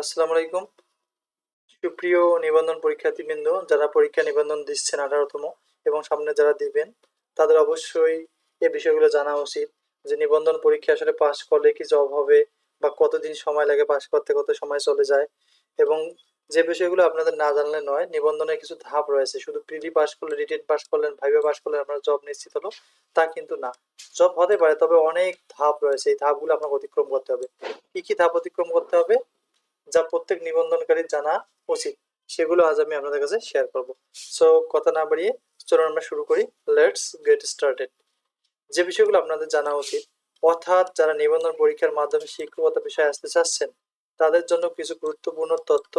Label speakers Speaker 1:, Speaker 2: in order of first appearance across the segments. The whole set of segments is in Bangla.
Speaker 1: আসসালামু আলাইকুম। সুপ্রিয় নিবন্ধন পরীক্ষার্থীবৃন্দ, যারা পরীক্ষা নিবন্ধন দিচ্ছেন আঠারোতম এবং সামনে যারা দিবেন, তাদের অবশ্যই এ বিষয়গুলো জানা উচিত যে নিবন্ধন পরীক্ষা আসলে পাশ করলে কি জব হবে বা কতদিন সময় লাগে পাশ করতে, কত সময় চলে যায় এবং যে বিষয়গুলো আপনাদের না জানলে নয়, নিবন্ধনের কিছু ধাপ রয়েছে। শুধু প্রিলি পাস করলে রিটেন পাস করলেন ভাইভে পাস করলেন, আপনার জব নিশ্চিত হলো, তা কিন্তু না। জব হতে পারে, তবে অনেক ধাপ রয়েছে। এই ধাপগুলো আপনাকে অতিক্রম করতে হবে। কি কি ধাপ অতিক্রম করতে হবে? যা প্রত্যেক নিবন্ধনকারীর জানা উচিত। সেগুলো আজ আমি আপনাদের কাছে শেয়ার করব। সো কথা না বাড়িয়ে চলুন আমরা শুরু করি। লেটস গেট স্টার্টেড যে বিষয়গুলো আপনাদের জানা উচিত, অর্থাৎ যারা নিবন্ধন পরীক্ষার মাধ্যমে শিক্ষকতা বিষয়ে আসতে চাচ্ছেন, তাদের জন্য কিছু গুরুত্বপূর্ণ তথ্য,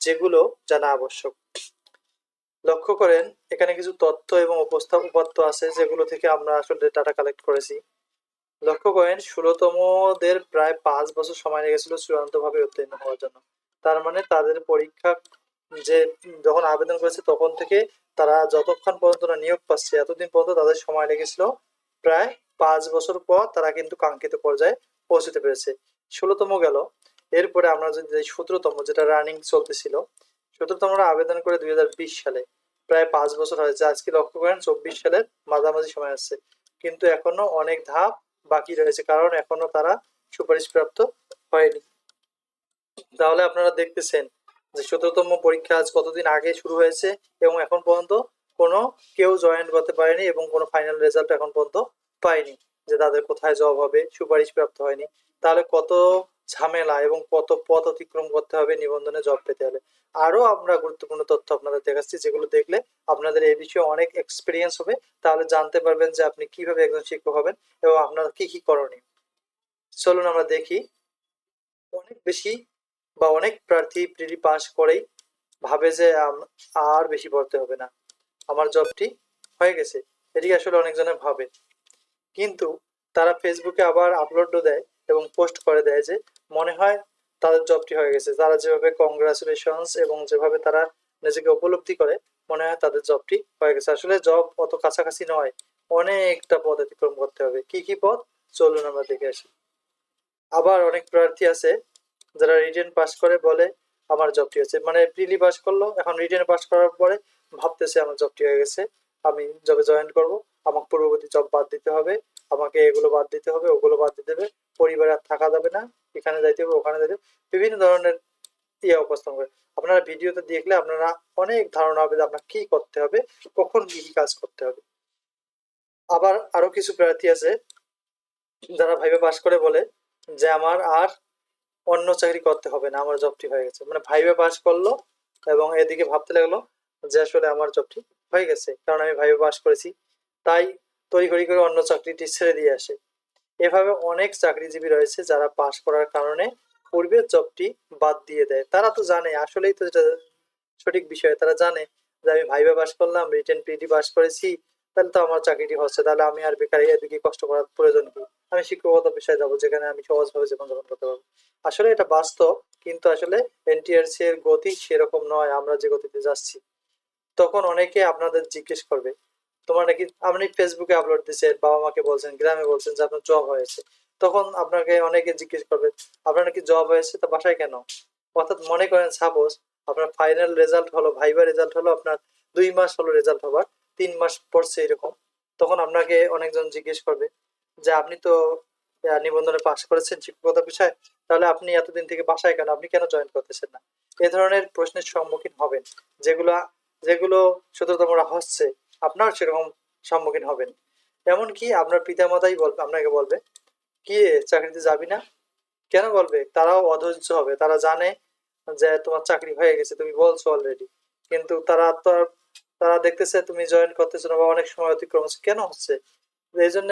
Speaker 1: যেগুলো জানা আবশ্যক। লক্ষ্য করেন, এখানে কিছু তথ্য এবং উপস্থাপ, উপাত্ত আছে, যেগুলো থেকে আমরা আসলে ডাটা কালেক্ট করেছি। লক্ষ্য করেন, ষোলোতমদের প্রায় পাঁচ বছর সময় লেগেছিল চূড়ান্তভাবে উত্তীর্ণ হওয়ার জন্য। তার মানে তাদের পরীক্ষা যে যখন আবেদন করেছে তখন থেকে তারা যতক্ষণ পর্যন্ত না নিয়োগ পাচ্ছে, এতদিন পর্যন্ত তাদের সময় লেগেছিল। প্রায় পাঁচ বছর পর তারা কিন্তু কাঙ্ক্ষিত পর্যায়ে পৌঁছতে পেরেছে। ষোলোতম গেল। এরপরে আমরা যদি সতেরোতম, যেটা রানিং চলতেছিল। সতেরোতমরা আবেদন করে দুই হাজার বিশ সালে। প্রায় পাঁচ বছর হয়েছে। আজকে লক্ষ্য করেন, চব্বিশ সালের মাঝামাঝি সময় আসছে। কিন্তু এখনও অনেক ধাপ বাকি রয়েছে, কারণ এখনও তারা সুপারিশপ্রাপ্ত হয়নি। তাহলে আপনারা দেখতেছেন যে সতেরোতম পরীক্ষা আজ কতদিন আগে শুরু হয়েছে এবং এখন পর্যন্ত কোনো কেউ জয়েন করতে পারেনি এবং কোনো ফাইনাল রেজাল্ট এখন পর্যন্ত পায়নি যে তাদের কোথায় জব হবে সুপারিশ প্রাপ্ত হয়নি। তাহলে কত ঝামেলা এবং কত পথ অতিক্রম করতে হবে নিবন্ধনে জব পেতে হলে। আরও আমরা গুরুত্বপূর্ণ তথ্য আপনাদের দেখাচ্ছি, যেগুলো দেখলে আপনাদের এই বিষয়ে অনেক এক্সপিরিয়েন্স হবে। তাহলে জানতে পারবেন যে আপনি কীভাবে একজন শিক্ষক হবেন এবং আপনার কি কি করণীয়। চলুন আমরা দেখি, অনেক বেশি বা অনেক প্রার্থী প্রিলি পাস করেই ভাবে যে আর বেশি পড়তে হবে না। আমার জবটি হয়ে গেছে। এটি আসলে অনেকজনে ভাবে। কিন্তু তারা ফেসবুকে আবার আপলোডও দেয় এবং পোস্ট করে দেয় যে মনে হয় তাদের জবটি হয়ে গেছে। তারা যেভাবে কংগ্রাচুলেশনস এবং যেভাবে তারা নিজেকে উপলব্ধি করে, মনে হয় তাদের জবটি হয়ে গেছে। আসলে জব অত কাছাকাছি নয়, অনেকটা পথ অতিক্রম করতে হবে। কি কি পথ? চলুন আমরা দেখে আসি। আবার অনেক প্রার্থী আছে, যারা রিটেন পাস করে বলে আমার জবটি হয়েছে। মানে প্রিলি পাস করল, এখন রিটেন পাস করার পরে ভাবতেছে আমার জবটি হয়ে গেছে, আমি জবে জয়েন করব। আমাকে পূর্ববর্তী জব বাদ দিতে হবে, আমাকে এগুলো বাদ দিতে হবে, ওগুলো বাদ দিতে হবে, পরিবারে আর থাকা যাবে না। এখানে যাইতে হবে, ওখানে যাইতে বিভিন্ন ধরনের ইয়ে উপস্থাপন করে। আপনারা ভিডিওতে দেখলে আপনারা অনেক ধারণা হবে যে আপনার কি করতে হবে, কখন কি কি কাজ করতে হবে। আবার আরও কিছু প্রার্থী আছে, যারা ভাইবে পাস করে বলে যে আমার আর অন্য চাকরি করতে হবে না, আমার জবটি হয়ে গেছে। মানে ভাইবে পাস করল এবং এদিকে ভাবতে লাগল যে আসলে আমার জবটি হয়ে গেছে, কারণ আমি ভাইবে পাস করেছি। তাই তড়িঘড়ি করে অন্য চাকরিটি ছেড়ে দিয়ে আসে। এভাবে অনেক চাকরিজীবী রয়েছে যারা পাশ করার কারণে পূর্বের জবটি বাদ দিয়ে দেয়। তারা তো জানে, আসলেই তো এটা সঠিক বিষয়। তারা জানে যে আমি ভাইবা পাস করলাম, রিটেন পিটি পাস করেছি, তাহলে তো আমার চাকরিটি হচ্ছে। তাহলে আমি আর বেকার এদিকে কষ্ট করার প্রয়োজন কি? আমি শিক্ষকতা বিষয়ে যাব, যেখানে আমি সহজভাবে জীবনযাপন করতে পারব। আসলে এটা বাস্তব, কিন্তু আসলে এনটিআরসি এর গতি সেরকম নয়, আমরা যে গতিতে যাচ্ছি। তখন অনেকে আপনাদের জিজ্ঞেস করবে তোমার নাকি আপনি ফেসবুকে আপলোড দিচ্ছেন বাবা মাকে বলছেন, গ্রামে বলছেন যে আপনার জব হয়েছে। তখন আপনাকে অনেকে জিজ্ঞেস করবে, আপনার নাকি জব হয়েছে, তা বাসায় কেন? অর্থাৎ মনে করেন সাপোজ আপনার ফাইনাল রেজাল্ট হলো ভাইবা রেজাল্ট হলো আপনার দুই মাস হলো রেজাল্ট হবার, তিন মাস পড়ছে এরকম। তখন আপনাকে অনেকজন জিজ্ঞেস করবে যে, আপনি তো নিবন্ধনে পাশ করেছেন শিক্ষকতা বিষয়ে, তাহলে আপনি এতদিন থেকে বাসায় কেন? আপনি কেন জয়েন করতেছেন না? এ ধরনের প্রশ্নের সম্মুখীন হবেন, যেগুলো যেগুলো সতর্কতামরা হচ্ছে। আপনার সেরকম সম্মুখীন হবেন। এমনকি আপনার পিতামাতাই বলবে আপনাকে বলবে, কি চাকরিতে যাবি না? কেন বলবে? তারাও অধৈর্য হবে। তারা জানে যে তোমার চাকরি হয়ে গেছে, তুমি বলছো অলরেডি কিন্তু তারা তো তারা দেখতেছে তুমি জয়েন করতেছো না বা অনেক সময় অতিক্রম হচ্ছে। কেন হচ্ছে? এই জন্য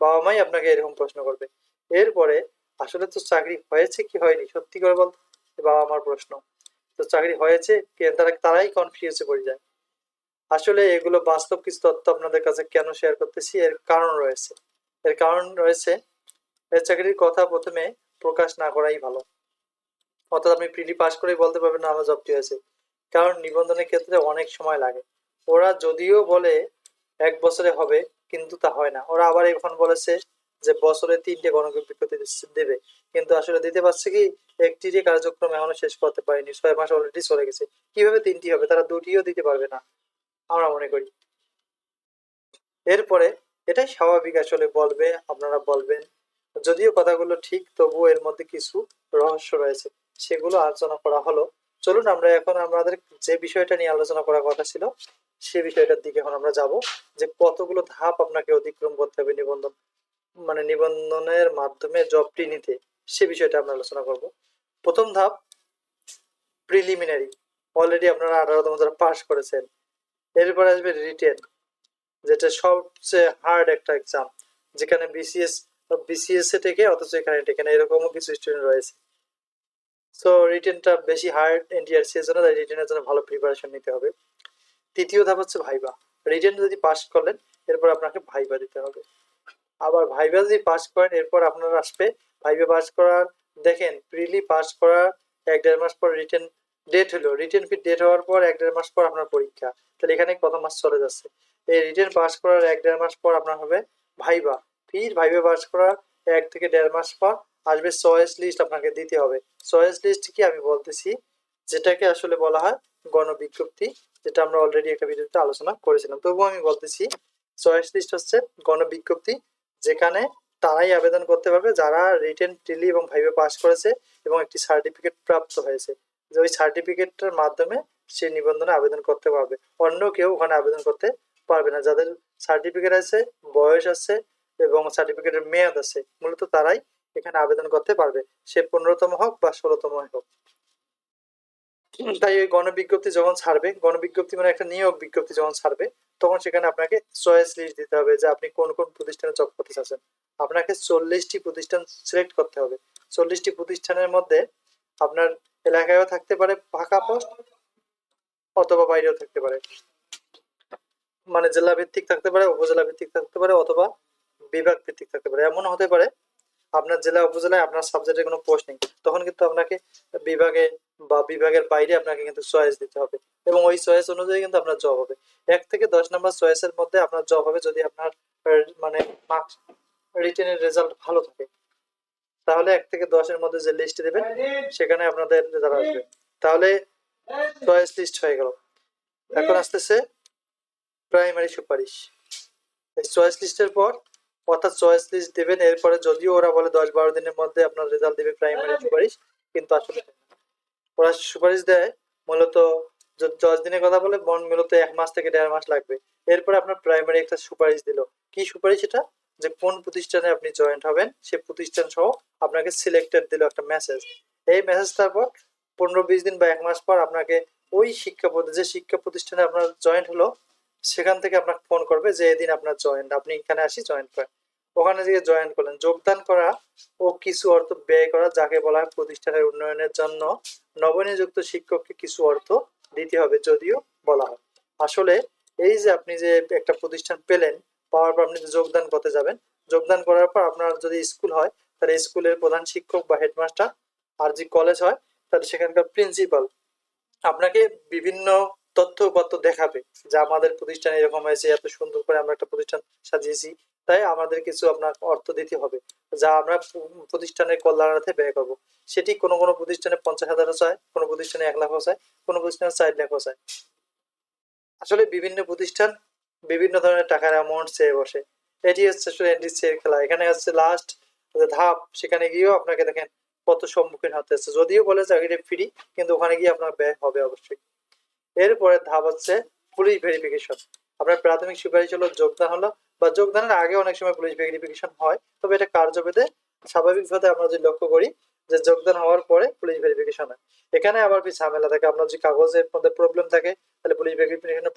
Speaker 1: বাবা মাই আপনাকে এরকম প্রশ্ন করবে। এরপরে আসলে তো চাকরি হয়েছে কি হয়নি? সত্যি করে বল বাবা আমার প্রশ্ন। তো চাকরি হয়েছে তারা, তারাই কনফিউজে পড়ে যায়। আসলে এগুলো বাস্তব কিছু তথ্য আপনাদের কাছে কেন শেয়ার করতেছি? এর কারণ রয়েছে। এর কারণ রয়েছে এই চাকরির কথা প্রথমে প্রকাশ না করাই ভালো। অর্থাৎ আপনি প্রিলি পাস করেই বলতে পারবেন না, আমার জবটি হয়েছে। কারণ নিবন্ধনের ক্ষেত্রে অনেক সময় লাগে। ওরা যদিও বলে এক বছরে হবে, কিন্তু তা হয় না। ওরা আবার এখন বলেছে যে বছরে তিনটে গণবিজ্ঞপ্তি দেবে। কিন্তু আসলে দিতে পারছে কি একটিরই কার্যক্রম এখনও শেষ করতে পারেনি, ছয় মাস অলরেডি চলে গেছে। কীভাবে তিনটি হবে? তারা দুটিও দিতে পারবে না। আমরা মনে করি। এরপরে এটাই স্বাভাবিক আসলে বলবে, আপনারা বলবেন। যদিও কথাগুলো ঠিক, তবুও এর মধ্যে কিছু রহস্য রয়েছে, সেগুলো আলোচনা করা হলো। চলুন আমরা এখন আমাদের যে বিষয়টা নিয়ে আলোচনা করার কথা ছিল, সে বিষয়টার দিকে এখন আমরা যাব, যে কতগুলো ধাপ আপনাকে অতিক্রম করতে হবে নিবন্ধন মানে নিবন্ধনের মাধ্যমে জবটি নিতে, সে বিষয়টা আমরা আলোচনা করব। প্রথম ধাপ প্রিলিমিনারি অলরেডি আপনারা আঠারোতম যারা পাস করেছেন। এরপর আসবে রিটেন, যেটা সবচেয়ে হার্ড একটা এক্সাম যেখানে বিসিএস বিসিএস এ থেকে অথচ এখানে টেকে না, এরকমও কিছু স্টুডেন্ট রয়েছে। সো রিটেনটা বেশি হার্ড এনটিআরসি এর জন্য, তাই রিটেনের জন্য ভালো প্রিপারেশন নিতে হবে। তৃতীয় ধাপ হচ্ছে ভাইবা রিটেন যদি পাস করলেন, এরপর আপনাকে ভাইবা দিতে হবে। আবার ভাইবা যদি পাস করেন, এরপর আপনার আসবে, ভাইবা পাস করার, দেখেন প্রিলি পাস করার এক দেড় মাস পর রিটেন ডেট হলো রিটেন ফি ডেট হওয়ার পর এক দেড় মাস পর আপনার পরীক্ষা। তাহলে এখানে কত মাস চলে যাচ্ছে। এই রিটেন পাস করার এক দেড় মাস পর আপনার হবে ভাইবা ফির ভাইবা পাস করার এক থেকে দেড় মাস পর আসবে চয়েস লিস্ট আপনাকে দিতে হবে। চয়েস লিস্ট কি আমি বলতেছি, যেটাকে আসলে বলা হয় গণবিজ্ঞপ্তি, যেটা আমরা অলরেডি একটা ভিডিওতে আলোচনা করেছিলাম। তবুও আমি বলতেছি চয়েস লিস্ট হচ্ছে গণবিজ্ঞপ্তি, যেখানে তারাই আবেদন করতে পারবে যারা রিটেন টেলি এবং ভাইভে পাস করেছে এবং একটি সার্টিফিকেট প্রাপ্ত হয়েছে। যে ওই সার্টিফিকেটটার মাধ্যমে সে নিবন্ধনে আবেদন করতে পারবে। অন্য কেউ ওখানে আবেদন করতে পারবে না। যাদের সার্টিফিকেট আছে, বয়স আছে এবং সার্টিফিকেটের মেয়াদ আছে, মূলত তারাই এখানে আবেদন করতে পারবে। সে পনেরোতম হোক বা ষোলোতম হোক। তাই ওই গণবিজ্ঞপ্তি যখন ছাড়বে, গণবিজ্ঞপ্তি মানে একটা নিয়োগ বিজ্ঞপ্তি যখন ছাড়বে, তখন সেখানে আপনাকে চয়েস লিস্ট দিতে হবে যে আপনি কোন কোন প্রতিষ্ঠানে জব করতে চাচ্ছেন। আপনাকে চল্লিশটি প্রতিষ্ঠান সিলেক্ট করতে হবে। চল্লিশটি প্রতিষ্ঠানের মধ্যে আপনার এলাকায়ও থাকতে পারে ফাঁকা পোস্ট অথবা বাইরেও থাকতে পারে। মানে জেলা ভিত্তিক থাকতে পারে উপজেলা ভিত্তিক থাকতে পারে অথবা বিভাগ ভিত্তিক থাকতে পারে। এমন হতে পারে, আপনার জেলা উপজেলায় আপনার সাবজেক্টের কোনো পোস্ট নেই। তখন কিন্তু আপনাকে বিভাগে বা বিভাগের বাইরে আপনাকে কিন্তু চয়েস দিতে হবে এবং ওই চয়েস অনুযায়ী কিন্তু আপনার জব হবে। এক থেকে দশ নম্বর চয়েসের মধ্যে আপনার জব হবে যদি আপনার মানে মার্কস রিটেনের রেজাল্ট ভালো থাকে। তাহলে এক থেকে দশের মধ্যে যে লিস্ট দেবেন সেখানে আপনাদের রেজাল্ট আসবে। তাহলে চয়েস লিস্ট হয়ে গেল। এখন আসতেছে প্রাইমারি সুপারিশ। এই চয়েস লিস্টের পর অর্থাৎ চয়েস লিস্ট দেবেন এরপরে যদিও ওরা বলে দশ বারো দিনের মধ্যে আপনার রেজাল্ট দেবে প্রাইমারি সুপারিশ কিন্তু আসলে ওরা সুপারিশ দেয় মূলত দশ দিনের কথা বলে বন মূলত এক মাস থেকে দেড় মাস লাগবে। এরপরে আপনার প্রাইমারি একটা সুপারিশ দিল। কি সুপারিশ এটা? যে কোন প্রতিষ্ঠানে আপনি জয়েন্ট হবেন, সে প্রতিষ্ঠান সহ আপনাকে সিলেক্টেড দিল একটা মেসেজ এই মেসেজটার পর পনেরো বিশ দিন বা এক মাস পর আপনাকে ওই শিক্ষা যে শিক্ষা প্রতিষ্ঠানে আপনার জয়েন্ট হলো, সেখান থেকে আপনাকে ফোন করবে যে, এদিন আপনার জয়েন্ট আপনি এখানে আসি জয়েন্ট করেন। ওখানে গিয়ে জয়েন করলেন। যোগদান করা ও কিছু অর্থ ব্যয় করা, যাকে বলা হয় প্রতিষ্ঠানের উন্নয়নের জন্য নবনিযুক্ত শিক্ষককে কিছু অর্থ দিতে হবে, যদিও বলা হয়। আসলে এই যে আপনি যে একটা প্রতিষ্ঠান পেলেন পাওয়ার পর আপনি যোগদান করতে যাবেন। যোগদান করার পর আপনার যদি স্কুল হয়, তাহলে স্কুলের প্রধান শিক্ষক বা হেডমাস্টার আর যদি কলেজ হয়, তাহলে সেখানকার প্রিন্সিপাল আপনাকে বিভিন্ন তথ্য উপাত্ত দেখাবে যে আমাদের প্রতিষ্ঠানে এরকম হয়েছে, এত সুন্দর করে আমরা একটা প্রতিষ্ঠান সাজিয়েছি, তাই আমাদের কিছু আপনার অর্থ দিতে হবে যা আমরা প্রতিষ্ঠানের কল্যাণার্থে ব্যয় করব। সেটি কোনো কোনো প্রতিষ্ঠানে পঞ্চাশ হাজারও চায় কোনো প্রতিষ্ঠানে এক লাখও চায় কোনো প্রতিষ্ঠানে চার লাখও চায় আসলে বিভিন্ন প্রতিষ্ঠান বিভিন্ন ধরনের টাকার অ্যামাউন্ট চেয়ে বসে। এটি হচ্ছে আসলে এনডিসি এর খেলা। এখানে হচ্ছে লাস্ট ধাপ, সেখানে গিয়েও আপনাকে দেখেন কত সম্মুখীন হতে হচ্ছে। যদিও বলে চাকরিটা ফ্রি কিন্তু ওখানে গিয়ে আপনার ব্যয় হবে অবশ্যই। এরপরে ধাপ হচ্ছে পুলিশ ভেরিফিকেশন আপনার প্রাথমিক সুপারিশ হলো যোগদান হলো, বা যোগদানের আগে অনেক সময় পুলিশ ভেরিফিকেশন হয়, তবে এটা কার্যভেদে স্বাভাবিকভাবে আমরা যদি লক্ষ্য করি যে যোগদান হওয়ার পরে পুলিশ ভেরিফিকেশন হয়। এখানে আবার কি ঝামেলা থাকে। আপনার যদি কাগজের মধ্যে প্রবলেম থাকে, তাহলে পুলিশ ভেরিফিকেশনের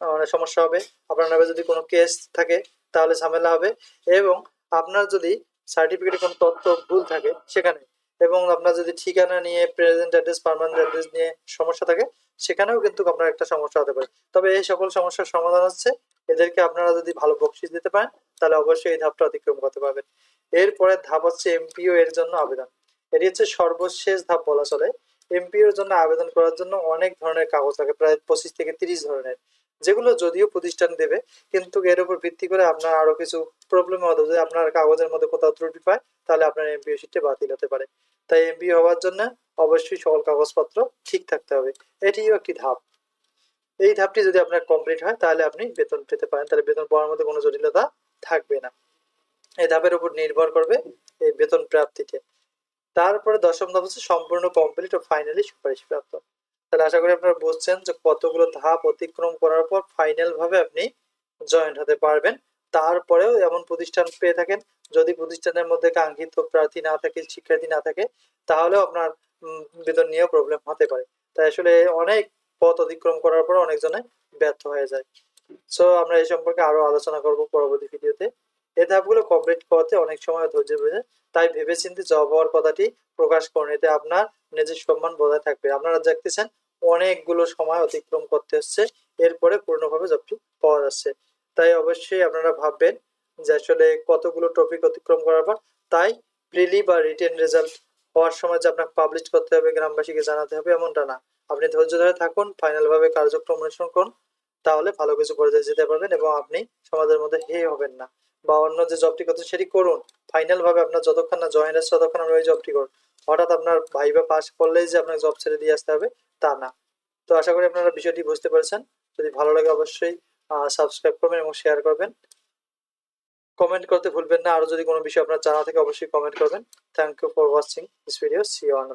Speaker 1: মানে সমস্যা হবে। আপনার নামে যদি কোনো কেস থাকে, তাহলে ঝামেলা হবে এবং আপনার যদি সার্টিফিকেটে কোনো তথ্য ভুল থাকে সেখানে এবং আপনার যদি ঠিকানা নিয়ে প্রেজেন্ট অ্যাড্রেস পার্মানেন্ট অ্যাড্রেস নিয়ে সমস্যা থাকে, সেখানেও কিন্তু আপনার একটা সমস্যা হতে পারে। তবে এই সকল সমস্যার সমাধান হচ্ছে। এদেরকে আপনারা যদি ভালো বকশিস দিতে পারেন, তাহলে অবশ্যই এই ধাপটা অতিক্রম করতে পারবেন। এরপরে ধাপ হচ্ছে এমপিও এর জন্য আবেদন। এটি হচ্ছে সর্বশেষ ধাপ বলা চলে। এমপিও এর জন্য আবেদন করার জন্য অনেক ধরনের কাগজ লাগে, প্রায় পঁচিশ থেকে তিরিশ ধরনের। যেগুলো যদিও প্রতিষ্ঠান দেবে, কিন্তু এর উপর ভিত্তি করে আপনার আরও কিছু প্রবলেম হতে যদি আপনার কাগজের মধ্যে কোথাও ত্রুটি পায়, তাহলে আপনার এমপিও সিটটা বাতিল হতে পারে। তাই এমপিও হওয়ার জন্য অবশ্যই সকল কাগজপত্র ঠিক থাকতে হবে। এটিও একটি ধাপ। এই ধাপটি যদি আপনার কমপ্লিট হয়, তাহলে আপনি বেতন পেতে পারেন। তাহলে বেতন পাওয়ার মধ্যে কোনো জটিলতা থাকবে না। এই ধাপের উপর নির্ভর করবে এই বেতন প্রাপ্তিতে। তারপরে দশম ধাপ হচ্ছে সম্পূর্ণ কমপ্লিট ও ফাইনালি সুপারিশ প্রাপ্ত তাহলে আশা করি আপনারা বুঝছেন যে কতগুলো ধাপ অতিক্রম করার পর ফাইনাল ভাবে আপনি জয়েন্ট হতে পারবেন। তারপরেও এমন প্রতিষ্ঠান পেয়ে থাকেন, যদি প্রতিষ্ঠানের মধ্যে কাঙ্ক্ষিত প্রার্থী না থাকে, শিক্ষার্থী না থাকে, তাহলেও আপনার বেতন নিয়েও প্রবলেম হতে পারে। তাই আসলে অনেক পথ অতিক্রম করার পর অনেকজনে ব্যর্থ হয়ে যায়। সো আমরা এই সম্পর্কে আরও আলোচনা করব পরবর্তী ভিডিওতে এই ধাপগুলো কমপ্লিট করতে অনেক সময় ধৈর্য প্রয়োজন তাই ভেবেচিন্তে জব হওয়ার কথাটি প্রকাশ করুন এতে আপনার নিজের সম্মান বজায় থাকবে। আপনারা দেখতেছেন অনেকগুলো সময় অতিক্রম করতে হচ্ছে। এরপরে পূর্ণভাবে জবটি পাওয়া যাচ্ছে। তাই অবশ্যই আপনারা ভাববেন যে আসলে কতগুলো টপিক অতিক্রম করার পর তাই প্রিলি বা রিটেন রেজাল্ট হওয়ার সময় যে আপনাকে পাবলিশ করতে হবে, গ্রামবাসীকে জানাতে হবে, এমনটা না। আপনি ধৈর্য ধরে থাকুন ফাইনাল ভাবে কার্যক্রম অনুসরণ করুন, তাহলে ভালো কিছু পর্যায়ে যেতে পারবেন এবং আপনি সমাজের মধ্যে হে হবেন না। বা অন্য যে জবটি করছেন সেটি করুন। ফাইনাল ভাবে আপনার যতক্ষণ না জয়েন আছে ততক্ষণ আপনি ওই জবটি করুন হঠাৎ আপনার ভাই বা পাস করলেই যে আপনাকে জব ছেড়ে দিয়ে আসতে হবে তা না। তো আশা করি আপনারা বিষয়টি বুঝতে পারছেন। যদি ভালো লাগে অবশ্যই সাবস্ক্রাইব করবেন এবং শেয়ার করবেন। কমেন্ট করতে ভুলবেন না। আরও যদি কোনো বিষয় আপনার জানা থাকে, অবশ্যই কমেন্ট করবেন। Thank you for watching this video see you on